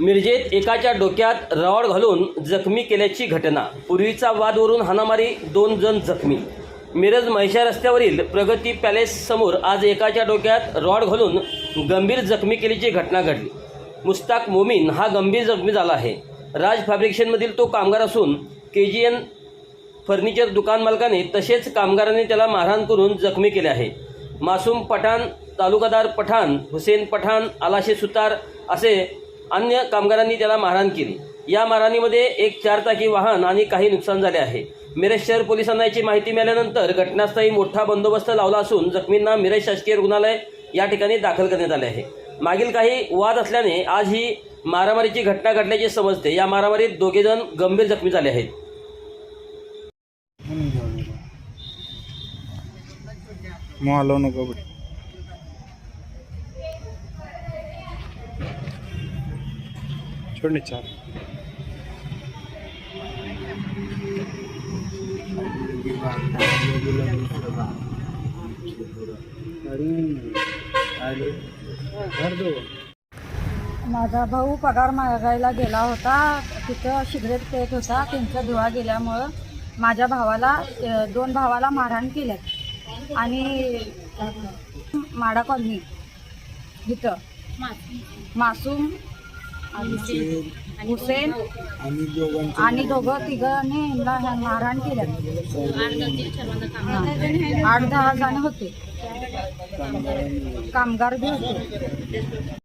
मिरजेत एकाच्या डोक्यात रॉड घालून जखमी केल्याची घटना. पूर्वीचा वादवरून हाणामारी दोन जण जखमी. मिरज महिषा रस्त्यावरील प्रगती पॅलेस समोर आज एकाच्या डोक्यात रॉड घालून गंभीर जखमी केल्याची घटना घडली. मुस्ताक मोमीन हा गंभीर जखमी झाला आहे. राज फॅब्रिकेशनमधील तो कामगार असून के जी एन फर्निचर दुकान मालकाने तसेच कामगारांनी त्याला मारहाण करून जखमी केले आहे. मासूम पठाण तालुकादार पठाण हुसेन पठाण आलाशे सुतार असे अन्य कामगारांनी त्याला मारहाण केली. या मारहाणीमध्ये एक चारचाकी वाहन आणि काही नुकसान झाले आहे. मिरज शहर पोलिसांना याची माहिती मिळाल्यानंतर घटनास्थळी मोठा बंदोबस्त लावला असून जखमींना मिरज शासकीय रुग्णालय या ठिकाणी दाखल करण्यात आले आहे. मागील काही वाद असल्याने आज ही मारामारीची घटना घडल्याचे समजते. या मारामारीत दोघेजण गंभीर जखमी झाले आहेत. मग आलो नको. చూడండి చాలు माझा भाऊ पगार मागायला गेला होता तिथं सिगरेट पेत होता त्यांचा धुवा गेल्यामुळं माझ्या भावाला अ, दोन भावाला मारहाण केल्यात आणि माडा कॉलनी इथं मासूम हुसेन. आणि दोघं तिघांनी ह्यांना मारहाण केल्यात हां. आठ दहा जण होते. कामगार बी होते.